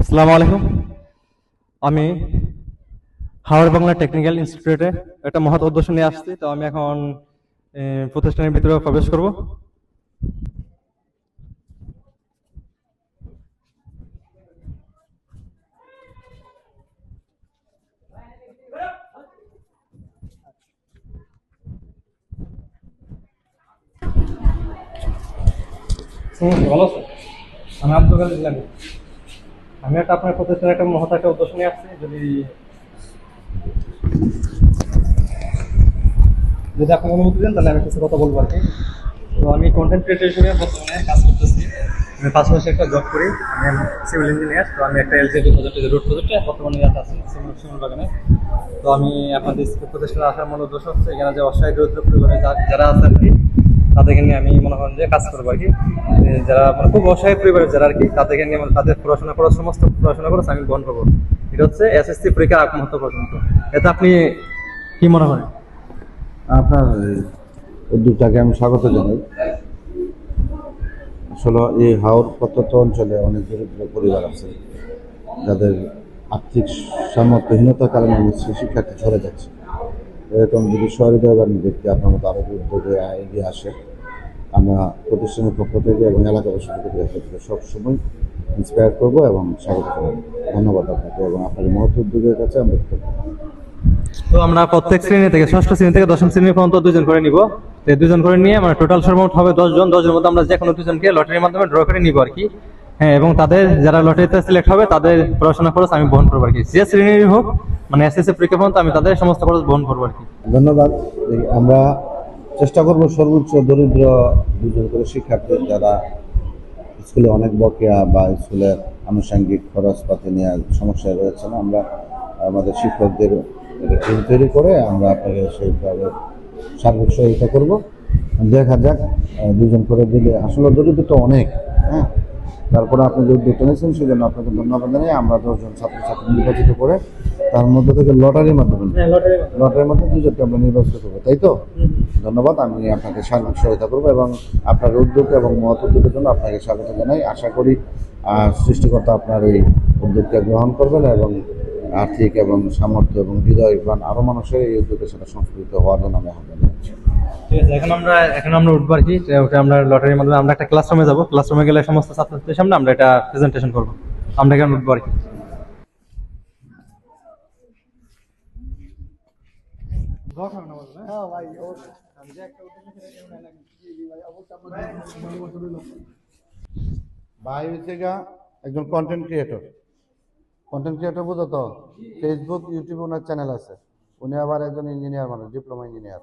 আসসালামু আলাইকুম। আমি হাওড় বাংলা টেকনিক্যাল ইনস্টিটিউটে একটা মহৎ উদ্দেশ্য নিয়ে আসছি, তো আমি এখন প্রতিষ্ঠানের ভিতরে প্রবেশ করব। ভালো আছো? আমি আব্দুল কাদের আমি একটা আপনার প্রতিষ্ঠানের একটা মহৎ একটা উদ্দেশ্য নিয়ে আসছি, যদি যদি আপনি অনুমতি দেন, তাহলে আমি কিছু কথা বলব আর কি। তো আমি কন্টেন্ট ক্রিয়েটর হিসেবে বর্তমানে কাজ করতেছি। আমি পাশাপাশি একটা জব করি, আমি সিভিল ইঞ্জিনিয়ার তো আমি একটা এলজি টু প্রজেক্টে রুট প্রজেক্টে বর্তমানে ইয়াতে আছি সিভিল বাগানে। তো আমি আপনাদের প্রতিষ্ঠানে আসার মূল উদ্দেশ্য হচ্ছে এখানে যে অসহায়, দরিদ্র পরিবারে যারা আছে আর কি তাদেরকে নিয়ে আমি মনে করেন যে কাজ করব আর কি। যারা মানে খুব অসহায় পরিবারের যারা আর কি, তাদেরকে নিয়ে মানে তাদের পড়াশোনা করার সমস্ত পড়াশোনা খরচ আমি বহন করব। এটা হচ্ছে এসএসসি পরীক্ষার আগ মুহূর্ত পর্যন্ত। এতে আপনি কি মনে করেন? আপনার উদ্যোগটাকে আমি স্বাগত জানাই। আসলে এই হাওর প্রত্যন্ত অঞ্চলে অনেক দরিদ্র পরিবার আছে। যাদের আর্থিক সামর্থ্যহীনতার কারণে অনেক শিক্ষার্থী ঝরে যাচ্ছে। এরকম যদি সহৃদয়বান ব্যক্তি আপনার মতো আরও উদ্যোগে এগিয়ে আসে আমরা প্রতিষ্ঠানের পক্ষ থেকে এবং এলাকাবাসীর পক্ষ থেকে সবসময় ইন্সপায়ার করব এবং স্বাগত জানাব। ধন্যবাদ আপনাকে এবং আপনার মহৎ উদ্যোগের কাছে আমরা তো আমরা প্রত্যেক শ্রেণি থেকে ষষ্ঠ শ্রেণি থেকে দশম শ্রেণি পর্যন্ত দুজন করে নিব। তো দুজন করে নিয়ে মানে টোটাল সর্বমোট হবে দশ জন। দশ জনের মধ্যে আমরা যে কোনো দুজনকে লটারির মাধ্যমে ড্র করে নিব আর কি। হ্যাঁ এবং তাদের যারা লটারিতে সিলেক্ট হবে তাদের পড়াশোনা খরচ আমি বহন করব আর কি। যে শ্রেণির হোক মানে এসএসসি পরীক্ষা পর্যন্ত আমি তাদের সমস্ত খরচ বহন করব আর কি। ধন্যবাদ। আমরা চেষ্টা করব সর্বোচ্চ দরিদ্র দুজন করে শিক্ষার্থী যারা স্কুলে অনেক বকেয়া বা স্কুলে আনুষঙ্গিক খরচপাতি নিয়ে সমস্যায় রয়েছেন আমরা আমাদের শিক্ষকদের টিম তৈরি করে আমরা আপনাকে সেইভাবে সার্বিক সহায়তা করব। দেখা যাক দুজন করে দিলে। আসলে দরিদ্র তো অনেক হ্যাঁ? তারপরে আপনি যে উদ্যোগটা নিয়েছেন সেই জন্য আপনাকে ধন্যবাদ জানাই আমরা দশজন ছাত্রছাত্রী নির্বাচিত করে তার মধ্যে থেকে লটারির মাধ্যমে লটারির মাধ্যমে। দুজনকে আমরা নির্বাচিত করব তাই তো? ধন্যবাদ আমি আপনাকে সার্বিক সহায়তা করব এবং আপনার উদ্যোগ এবং মহৎ উদ্যোগের জন্য আপনাকে স্বাগত জানাই। আশা করি সৃষ্টিকর্তা আপনার এই উদ্যোগটা গ্রহণ করবেন এবং আর্থিক এবং সামর্থ্য এবং হৃদয়বান আরও মানুষের এই উদ্যোগের সাথে সংস্কৃত হওয়ার জন্য আমি আহ্বান জানাচ্ছি। ঠিক আছে আমরা, এখন আমরা উঠবো আর কি। আমরা আমরা একটা গেলে সমস্ত সামনে আমরা প্রেজেন্টেশন করব। উঠবো আর কি। ভাই হচ্ছে একজন কন্টেন্ট ক্রিয়েটর কন্টেন্ট ক্রিয়েটর বুঝো ফেসবুক ইউটিউবে ওনার চ্যানেল আছে। উনি আবার একজন ইঞ্জিনিয়ার মানুষ ডিপ্লোমা ইঞ্জিনিয়ার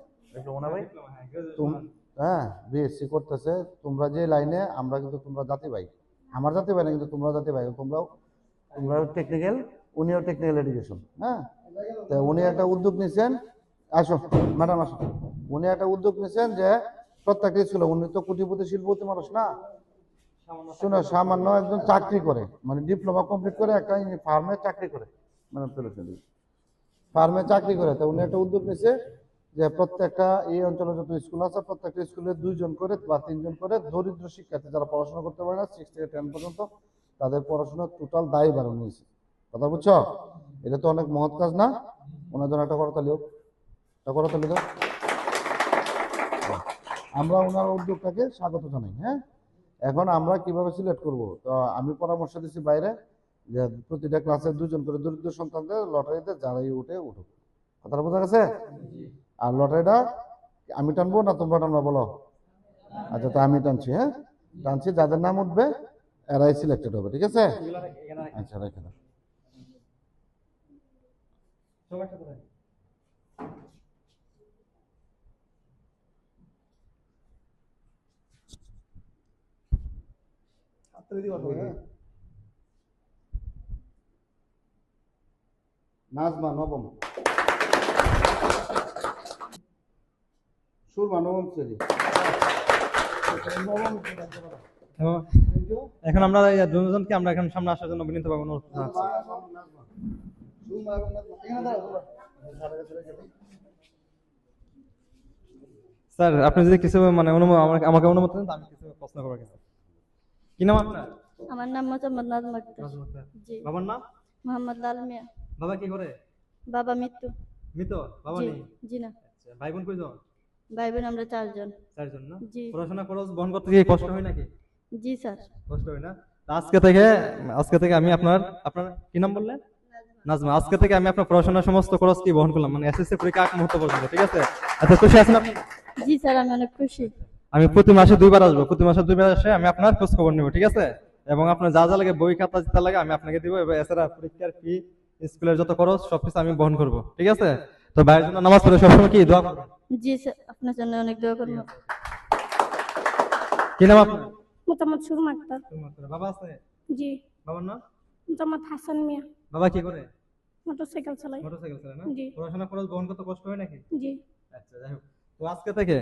হ্যাঁ বিএসসি করতেছে। তোমরা যে লাইনে আমরা কিন্তু তোমরা জাতি ভাই আমার জাতি ভাই না কিন্তু তোমরা জাতি ভাই তোমরাও তোমরাও টেকনিক্যাল উনিও টেকনিক্যাল এডুকেশন হ্যাঁ? তো উনি একটা উদ্যোগ নিয়েছেন আসো ম্যাডাম আসো। উনি একটা উদ্যোগ নিয়েছেন যে প্রত্যেকটা স্কুলে উনি তো কোটিপতি শিল্পপতি মানুষ না? শোনো সামান্য একজন চাকরি করে। মানে ডিপ্লোমা কমপ্লিট করে একটা ফার্মে চাকরি করে। মানে ফার্মে চাকরি করে। তো উনি একটা উদ্যোগ নিয়েছে যে প্রত্যেকটা এই অঞ্চলে যত স্কুল আছে, প্রত্যেকটা স্কুলে দুইজন করে বা তিনজন করে দরিদ্র শিক্ষার্থী যারা পড়াশোনা করতে পারে না সিক্স থেকে টেন পর্যন্ত তাদের পড়াশোনার টোটাল দায় বাড়ানো নিয়েছে কথা বুঝছ? এটা তো অনেক মহৎ কাজ না? ওনার জন্য একটা করতালি হোক। একটা করতালি দাও। আমরা ওনার উদ্যোগটাকে স্বাগত জানাই হ্যাঁ? এখন আমরা কীভাবে সিলেক্ট করব? তো আমি পরামর্শ দিচ্ছি বাইরে যে প্রতিটা ক্লাসে দুজন করে দরিদ্র সন্তানদের লটারিতে যারাই উঠে উঠুক। কথাটা বোঝা গেছে? আর লটারিটা আমি টানবো না তোমরা টানবা বলো? আচ্ছা তো আমি টানছি হ্যাঁ? টানছি, যাদের নাম উঠবে, এরাই সিলেক্টেড হবে, ঠিক আছে? আচ্ছা রেখে দাও। নাজমা, নবম। সুরমা নবম শ্রেণি। এখন আমরা দুজনকে আমরা এখন সামনে আসার জন্য বিনীত ভাবে অনুরোধ জানাচ্ছি। স্যার আপনি যদি কিছু মানে অনুমতি আমাকে আমাকে অনুমতি দেন আমি কিছু প্রশ্ন করব কিছু কি নাম আপনার? আমার নাম মোহাম্মদ নাজম আক্তার। জি। বাবার নাম? মোহাম্মদ লাল মিয়া। বাবা কি করে বাবা মৃত্যু মৃত? বাবা নেই? জি না। আচ্ছা ভাই বোন কয়জন? ভাই বোন আমরা চারজন। চারজন না? জি। পড়াশোনা খরচ বহন করতে গিয়ে কষ্ট হয় নাকি? জি স্যার। কষ্ট হয় না? আজকে থেকে আজকে থেকে আমি আপনার আপনার কি নাম বললেন? নাজমা। আজকে থেকে আমি আপনার পড়াশোনার সমস্ত খরচ কি বহন করলাম? মানে এসএসসি পরীক্ষা আগ মুহূর্ত পর্যন্ত ঠিক আছে? আচ্ছা খুশি আছেন আপনি? জি স্যার আমি অনেক খুশি। আমি প্রতি মাসে দুইবার আসব। প্রতি মাসে দুইবার এসে আমি আপনার খোঁজ খবর নেব ঠিক আছে? এবং আপনার যা যা লাগে বই খাতা যেটা লাগে আমি আপনাকে দিব। এবং এছাড়া পরীক্ষার ফি স্কুলের যত খরচ সবকিছু আমি বহন করব ঠিক আছে? তো ভাইয়ের জন্য নামাজ পড়ে সবসময় কি দোয়া করবেন? জি স্যার আপনার জন্য অনেক দোয়া করব। কি নাম আপনার? মোতামত সুরমা আক্তার। বাবা আছে? জি। বাবার নাম? মোতামত হাসান মিয়া। বাবা কি করে? মোটরসাইকেল চালাই মোটরসাইকেল চালায় না? জি। পড়াশোনা খরচ বহন করতে কষ্ট হয় নাকি? জি। আচ্ছা যাই হোক। তো আজকে থেকে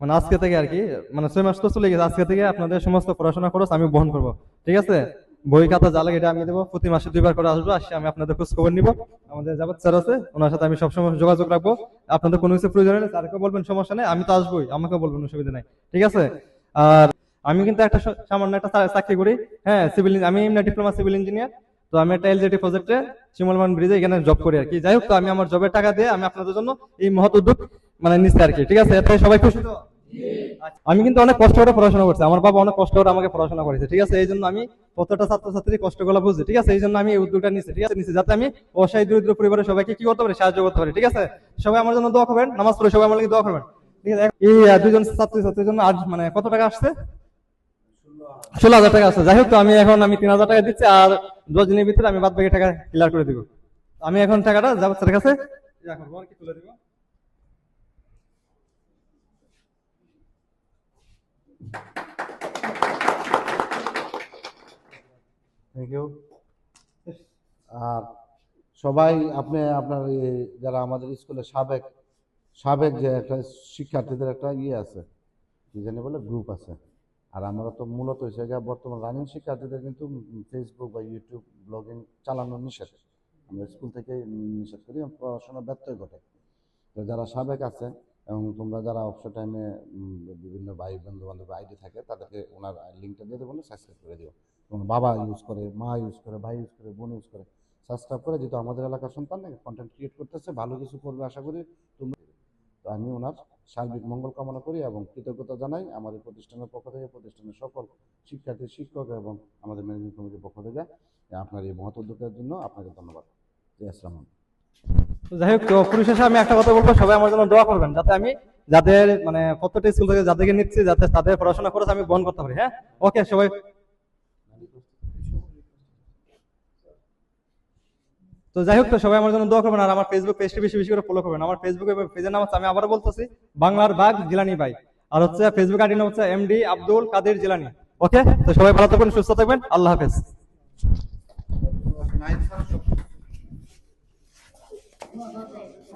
মানে আজকে থেকে আর কি মানে ছয় মাস তো চলে গেছে আজকে থেকে আপনাদের সমস্ত পড়াশোনা খরচ আমি বহন করব। ঠিক আছে? বই খাতা যা লাগে এটা আমি দেবো। প্রতি মাসে দুইবার করে আসব, আসে আমি আপনাদের খোঁজ খবর নিব। আমাদের যাবত স্যার আছে, ওনার সাথে আমি সবসময় যোগাযোগ রাখব। আপনাদের কোনো কিছু প্রয়োজন হলে স্যারকে বলবেন, সমস্যা নেই, আমি তো আসবোই আমাকে বলবেন, অসুবিধা নাই। ঠিক আছে? আর আমি কিন্তু একটা সামান্য একটা চাকরি করি। হ্যাঁ সিভিল আমি এমনি ডিপ্লোমা সিভিল ইঞ্জিনিয়ার তো আমি একটা এলজেটি প্রজেক্টে শিমলমান ব্রিজে এখানে জব করি আর কি। যাই হোক, তো আমি আমার জবের টাকা দিয়ে আমি আপনাদের জন্য এই মহৎ উদ্যোগ মানে নিচ্ছি আর কি। ঠিক আছে? এতে সবাই খুশি তো? আমি কিন্তু অনেক কষ্ট করে পড়াশোনা করছি। আমার বাবা অনেক কষ্ট করে আমাকে পড়াশোনা করেছে, ঠিক আছে? এই জন্য আমি প্রত্যেকটা ছাত্রছাত্রী কষ্টগুলো বুঝি, ঠিক আছে? এই জন্য আমি এই উদ্যোগটা নিচ্ছি ঠিক আছে? নিচ্ছি যাতে আমি অসহায় দরিদ্র পরিবারের সবাইকে কি করতে পারি? সাহায্য করতে পারি, ঠিক আছে? সবাই আমার জন্য দোয়া করবেন, নামাজ পড়ে সবাই আমার দোয়া করবেন। ঠিক আছে? এই দুজন ছাত্রী ছাত্রীর জন্য আজ মানে কত টাকা আসছে? ষোলো হাজার টাকা আছে যাই হোক তো, আমি এখন, আমি তিন হাজার টাকা দিচ্ছি আর দশ দিনের ভিতরে আমি বাদ বাকি টাকা ক্লিয়ার করে দিব। আমি এখন টাকাটা যাব স্যারের কাছে। তুলে দিব? থ্যাংক ইউ আর সবাই আপনি আপনার যারা আমাদের স্কুলে সাবেক সাবেক যে একটা শিক্ষার্থীদের একটা ইয়ে আছে, কি জানি বলে গ্রুপ আছে। আর আমরা তো মূলত গিয়ে বর্তমান রানিং শিক্ষার্থীদের কিন্তু ফেসবুক বা ইউটিউব ব্লগিং চালানো নিষেধ। আমরা স্কুল থেকে নিষেধ করি, পড়াশোনা ব্যত্যয় ঘটে। তো যারা সাবেক আছে এবং তোমরা যারা অবসর টাইমে বিভিন্ন ভাই বন্ধু বান্ধব আইডি থাকে, তাদেরকে ওনার লিঙ্কটা দিয়ে দেবো সাবস্ক্রাইব করে দিও। তোমার বাবা ইউজ করে, মা ইউজ করে, ভাই ইউজ করে, বোন ইউজ করে সাবস্ক্রাইব করে, যেহেতু আমাদের এলাকার সন্তান নাকি কন্টেন্ট ক্রিয়েট করতেছে, ভালো কিছু করবে আশা করি তোমরা তো আমি ওনার সার্বিক মঙ্গল কামনা করি এবং কৃতজ্ঞতা জানাই আমাদের প্রতিষ্ঠানের পক্ষ থেকে, প্রতিষ্ঠানের সকল শিক্ষার্থী, শিক্ষক এবং আমাদের ম্যানেজমেন্ট কমিটির পক্ষ থেকে। আপনার এই মহৎ উদ্যোগের জন্য আপনাকে ধন্যবাদ। আসসালাম তো যাই হোক, তো পরিশেষে আমি একটা কথা বলব, সবাই আমার জন্য দোয়া করবেন, যাতে আমি যাদের মানে প্রত্যেকটা স্কুল থেকে যাদেরকে নিচ্ছি, যাতে তাদের পড়াশোনা খরচ আমি বহন করতে পারি হ্যাঁ? ওকে সবাই। তো যাই হোক, তো সবাই আমার জন্য দোয়া করবেন, আর আমার ফেসবুক পেজটি বেশি বেশি করে ফলো করবেন। আমার ফেসবুক পেজের নাম হচ্ছে, আমি আবারও বলতেছি, বাংলার বাগ জিলানি ভাই। আর হচ্ছে ফেসবুক আইডি নাম হচ্ছে এমডি আব্দুল কাদের জিলানি ওকে তো সবাই ভালো থাকবেন, সুস্থ থাকবেন, আল্লাহ হাফেজ। もうだ。